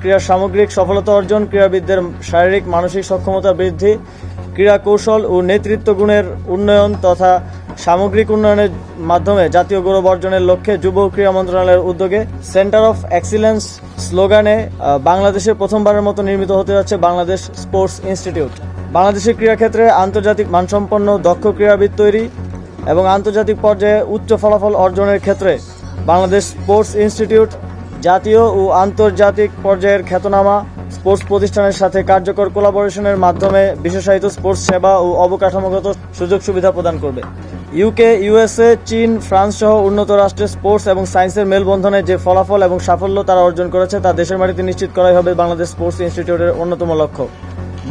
ক্রীড়ার সামগ্রিক সফলতা অর্জন, ক্রীড়াবিদদের শারীরিক, মানসিক সক্ষমতা বৃদ্ধি, ক্রীড়া কৌশল ও নেতৃত্ব গুণের উন্নয়ন তথা সামগ্রিক উন্নয়নের মাধ্যমে জাতীয় গৌরব অর্জনের লক্ষ্যে যুব ক্রীড়া মন্ত্রণালয়ের উদ্যোগে সেন্টার অফ এক্সিলেন্স স্লোগানে বাংলাদেশে প্রথমবারের মতো নির্মিত হতে যাচ্ছে বাংলাদেশ স্পোর্টস ইনস্টিটিউট। বাংলাদেশের ক্রীড়াক্ষেত্রে আন্তর্জাতিক মানসম্পন্ন, দক্ষ ক্রীড়াবিদ তৈরি এবং আন্তর্জাতিক পর্যায়ে উচ্চ ফলাফল অর্জনের ক্ষেত্রে বাংলাদেশ স্পোর্টস ইনস্টিটিউট জাতীয় ও আন্তর্জাতিক পর্যায়ের খ্যাতনামা স্পোর্টস প্রতিষ্ঠানের সাথে কার্যকর কোলাবোরেশনের মাধ্যমে বিশেষায়িত স্পোর্টস সেবা ও অবকাঠামোগত সুযোগ সুবিধা প্রদান করবে। ইউকে ইউএসএ চীন, ফ্রান্স সহ উন্নত রাষ্ট্রের স্পোর্টস এবং সায়েন্সের মেলবন্ধনে যে ফলাফল এবং সাফল্য তারা অর্জন করেছে তা দেশের মাটিতে নিশ্চিত করাই হবে বাংলাদেশ স্পোর্টস ইনস্টিটিউটের অন্যতম লক্ষ্য।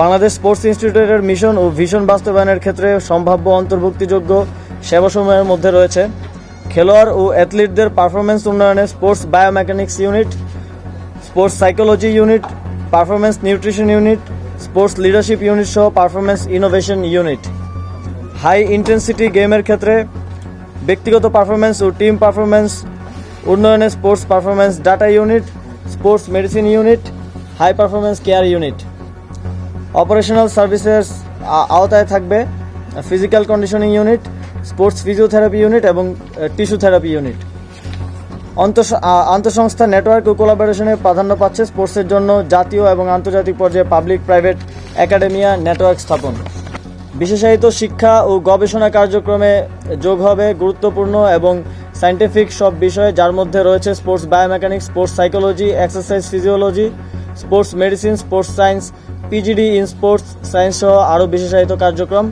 বাংলাদেশ স্পোর্টস ইনস্টিটিউটের মিশন ও ভিশন বাস্তবায়নের ক্ষেত্রে সম্ভাব্য অন্তর্ভুক্তিযোগ্য সেবাসমূহের মধ্যে রয়েছে খেলোয়াড় ও অ্যাথলিটদের পারফরমেন্স উন্নয়নে sports biomechanics unit, sports psychology unit performance nutrition unit, sports leadership unit সহ performance innovation unit. High intensity গেমের ক্ষেত্রে ব্যক্তিগত পারফরমেন্স ও টিম পারফরমেন্স উন্নয়নে sports performance data unit, sports medicine unit, high performance care unit. Operational services আওতায় থাকবে, physical conditioning unit sports physiotherapy unit এবং tissue therapy unit. আন্তঃসংস্থা নেটওয়ার্ক ও কোলাবোরেশনে প্রাধান্য পাচ্ছে স্পোর্টসের জন্য জাতীয় এবং আন্তর্জাতিক পর্যায়ে পাবলিক প্রাইভেট একাডেমিয়া নেটওয়ার্ক স্থাপন। বিশেষায়িত শিক্ষা ও গবেষণা কার্যক্রমে যোগ হবে গুরুত্বপূর্ণ এবং সায়েন্টিফিক সব বিষয় যার মধ্যে রয়েছে sports biomechanics, sports psychology, exercise physiology, sports medicine, sports science, PGD in sports science সহ আরও বিশেষায়িত কার্যক্রম।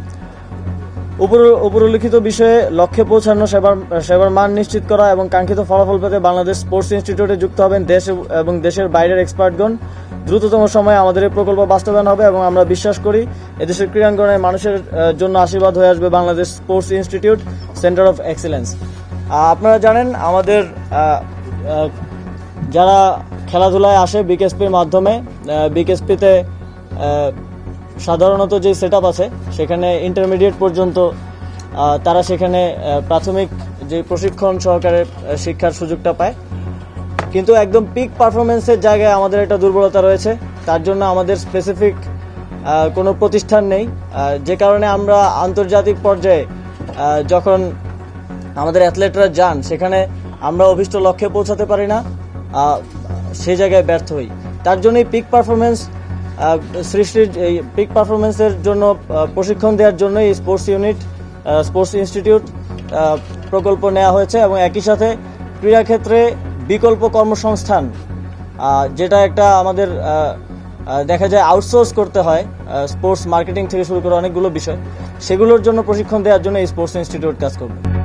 উপর উপরোল্লিখিত বিষয়ে লক্ষ্যে পৌঁছানো সেবার সেবার মান নিশ্চিত করা এবং কাঙ্ক্ষিত ফলাফল পেতে বাংলাদেশ স্পোর্টস ইনস্টিটিউটে যুক্ত হবেন দেশ এবং দেশের বাইরের এক্সপার্টগণ দ্রুততম সময়ে আমাদের এই প্রকল্প বাস্তবায়ন হবে এবং আমরা বিশ্বাস করি এদেশের ক্রীড়াঙ্গনে মানুষের জন্য আশীর্বাদ হয়ে আসবে Bangladesh sports institute centre of excellence. আপনারা জানেন আমাদের যারা খেলাধুলায় আসে বিকেএসপির মাধ্যমে বিকেএসপিতে সাধারণত যে সেট আছে, সেখানে ইন্টারমিডিয়েট পর্যন্ত তারা সেখানে প্রাথমিক যে প্রশিক্ষণ সহকারে শিক্ষার সুযোগটা পায়। কিন্তু একদম পিক পারফরমেন্সের জায়গায় আমাদের একটা দুর্বলতা রয়েছে। তার জন্য আমাদের স্পেসিফিক কোনো প্রতিষ্ঠান নেই। যে কারণে আমরা আন্তর্জাতিক পর্যায়ে যখন আমাদের অ্যাথলেটরা যান, সেখানে আমরা অভিষ্ট লক্ষ্যে পৌঁছাতে পারি না। সেই জায়গায় ব্যর্থ হই। তার জন্যই পিক পারফরমেন্স সৃষ্টির এই পিক পারফরমেন্সের জন্য প্রশিক্ষণ দেওয়ার জন্য এই স্পোর্টস ইউনিট স্পোর্টস ইনস্টিটিউট প্রকল্প নেওয়া হয়েছে এবং একই সাথে ক্রীড়াক্ষেত্রে বিকল্প কর্মসংস্থান যেটা একটা আমাদের দেখা যায় আউটসোর্স করতে হয় স্পোর্টস মার্কেটিং থেকে শুরু করে অনেকগুলো বিষয়। সেগুলোর জন্য প্রশিক্ষণ দেওয়ার জন্য এই স্পোর্টস ইনস্টিটিউট কাজ করবে।